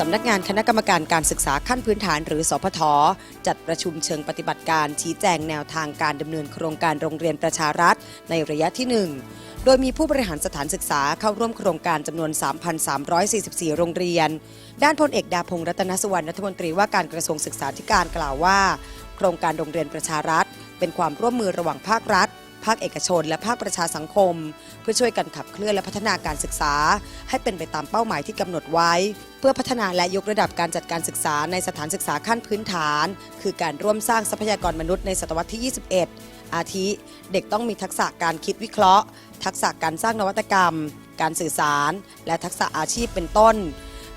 สำนักงานคณะกรรมการการศึกษาขั้นพื้นฐานหรือสพท จัดประชุมเชิงปฏิบัติการชี้แจงแนวทางการดำเนินโครงการโรงเรียนประชารัฐในระยะที่ 1 โดยมีผู้บริหารสถานศึกษาเข้าร่วมโครงการจำนวน 3,344 โรงเรียน ด้านพลเอกดาพงษ์รัตนสวรรณรัฐมนตรีว่าการกระทรวงศึกษาธิการกล่าวว่า โครงการโรงเรียนประชารัฐ เป็นความร่วมมือระหว่างภาครัฐ ภาคเอกชน และภาคประชาสังคม เพื่อช่วยกันขับเคลื่อนและพัฒนาการศึกษา ให้เป็นไปตามเป้าหมายที่กำหนดไว้ เพื่อพัฒนาและยกระดับการจัดการศึกษาในสถานศึกษาขั้นพื้นฐาน คือการร่วมสร้างทรัพยากรมนุษย์ในศตวรรษที่ 21 อาทิ เด็กต้องมีทักษะการคิดวิเคราะห์ ทักษะการสร้างนวัตกรรม การสื่อสาร และทักษะอาชีพเป็นต้น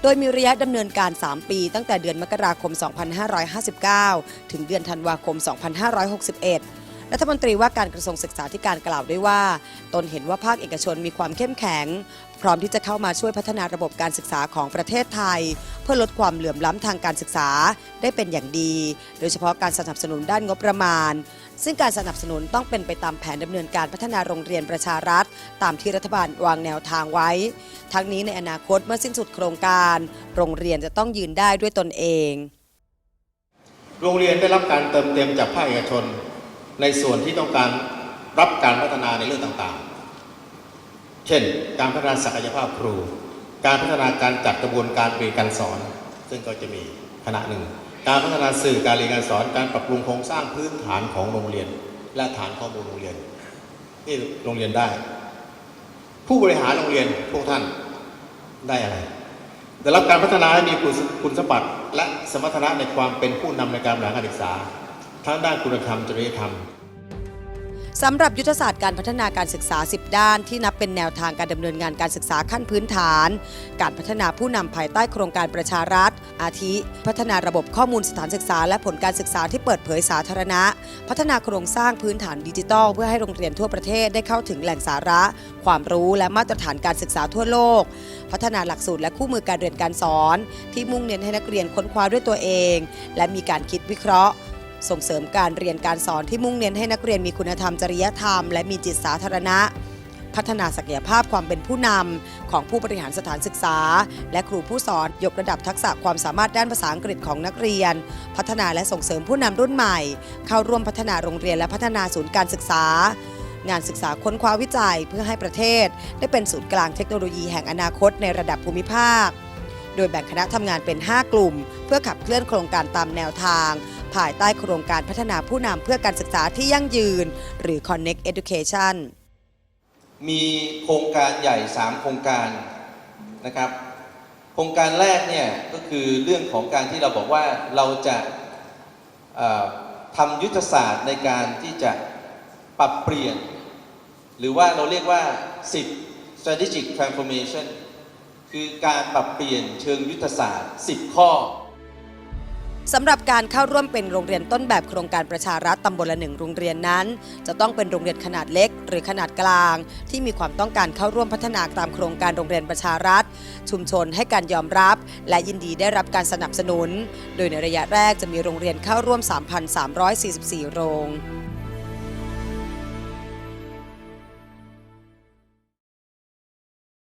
โดยมีระยะดำเนินการ 3 ปี ตั้งแต่เดือนมกราคม 2559 ถึงเดือนธันวาคม 2561 รัฐมนตรีว่าการกระทรวงศึกษาธิการกล่าวด้วยว่า ตนเห็นว่าภาคเอกชนมีความเข้มแข็ง พร้อมที่จะเข้ามาช่วยพัฒนาระบบการศึกษาของประเทศไทย เพื่อลดความเหลื่อมล้ำทางการศึกษาได้เป็นอย่างดี โดยเฉพาะการสนับสนุนด้านงบประมาณ ซึ่งการสนับสนุนต้องเป็นไปตามแผนดำเนินการพัฒนาโรงเรียนประชารัฐ ตามที่รัฐบาลวางแนวทางไว้ ทั้งนี้ในอนาคตเมื่อสิ้นสุดโครงการ โรงเรียนจะต้องยืนได้ด้วยตนเอง โรงเรียนได้รับการเติมเต็มจากภาคเอกชน ในส่วนที่ต้องการรับการพัฒนาในเรื่องต่างๆ เช่น การพัฒนาศักยภาพครู การพัฒนาการจัดกระบวนการเรียนการสอน ซึ่งก็จะมีคณะหนึ่ง การพัฒนาสื่อการเรียนการสอน การปรับปรุงโครงสร้างพื้นฐานของโรงเรียน และฐานข้อมูลโรงเรียนที่โรงเรียนได้ ผู้บริหารโรงเรียนพวกท่านได้อะไรได้รับการพัฒนาให้มีคุณสมบัติและสมรรถนะในความเป็นผู้นำในการบริหารการศึกษา ทั้งด้านคุณธรรมจริยธรรมสำหรับยุทธศาสตร์การพัฒนาการศึกษา 10 ด้าน ที่นับเป็นแนวทางการดำเนินงานการศึกษาขั้นพื้นฐาน การพัฒนาผู้นำภายใต้โครงการประชารัฐ อาทิ พัฒนาระบบข้อมูลสถานศึกษา และผลการศึกษาที่เปิดเผยสาธารณะ พัฒนาโครงสร้างพื้นฐานดิจิทัล เพื่อให้โรงเรียนทั่วประเทศได้เข้าถึงแหล่งสาระ ความรู้และมาตรฐานการศึกษาทั่วโลก พัฒนาหลักสูตรและคู่มือการเรียนการสอน ที่มุ่งเน้นให้นักเรียนค้นคว้าด้วยตัวเอง และมีการคิดวิเคราะห์ ส่งเสริมการเรียนการสอนที่มุ่งเน้นให้นักเรียนมีคุณธรรมจริยธรรม และมีจิตสาธารณะ พัฒนาศักยภาพความเป็นผู้นำของผู้บริหารสถานศึกษา และครูผู้สอนยกระดับทักษะความสามารถด้านภาษาอังกฤษของนักเรียน พัฒนาและส่งเสริมผู้นำรุ่นใหม่ เข้าร่วมพัฒนาโรงเรียนและพัฒนาศูนย์การศึกษางานศึกษาค้นคว้าวิจัยเพื่อให้ประเทศ ได้เป็นศูนย์กลางเทคโนโลยีแห่งอนาคตในระดับภูมิภาค โดยแบ่งคณะทำงานเป็น 5 กลุ่ม เพื่อขับเคลื่อนโครงการตามแนวทาง ภายใต้โครงการพัฒนาผู้นำเพื่อการศึกษาที่ยั่งยืน หรือ Connect Education มีโครงการใหญ่ 3 โครงการนะครับ โครงการแรกเนี่ยก็คือเรื่องของการที่เราบอกว่าเราจะทำยุทธศาสตร์ในการที่จะปรับเปลี่ยน หรือว่าเราเรียกว่า 10 strategic transformation คือการปรับเปลี่ยนเชิงยุทธศาสตร์ 10 ข้อ สำหรับการเข้าร่วมเป็นโรงเรียนต้นแบบโครงการประชารัฐตำบลละหนึ่งโรงเรียนนั้น จะต้องเป็นโรงเรียนขนาดเล็ก หรือขนาดกลาง ที่มีความต้องการเข้าร่วมพัฒนาตามโครงการโรงเรียนประชารัฐ ชุมชนให้การยอมรับ และยินดีได้รับการสนับสนุน โดยในระยะแรกจะมีโรงเรียนเข้าร่วม 3,344 โรง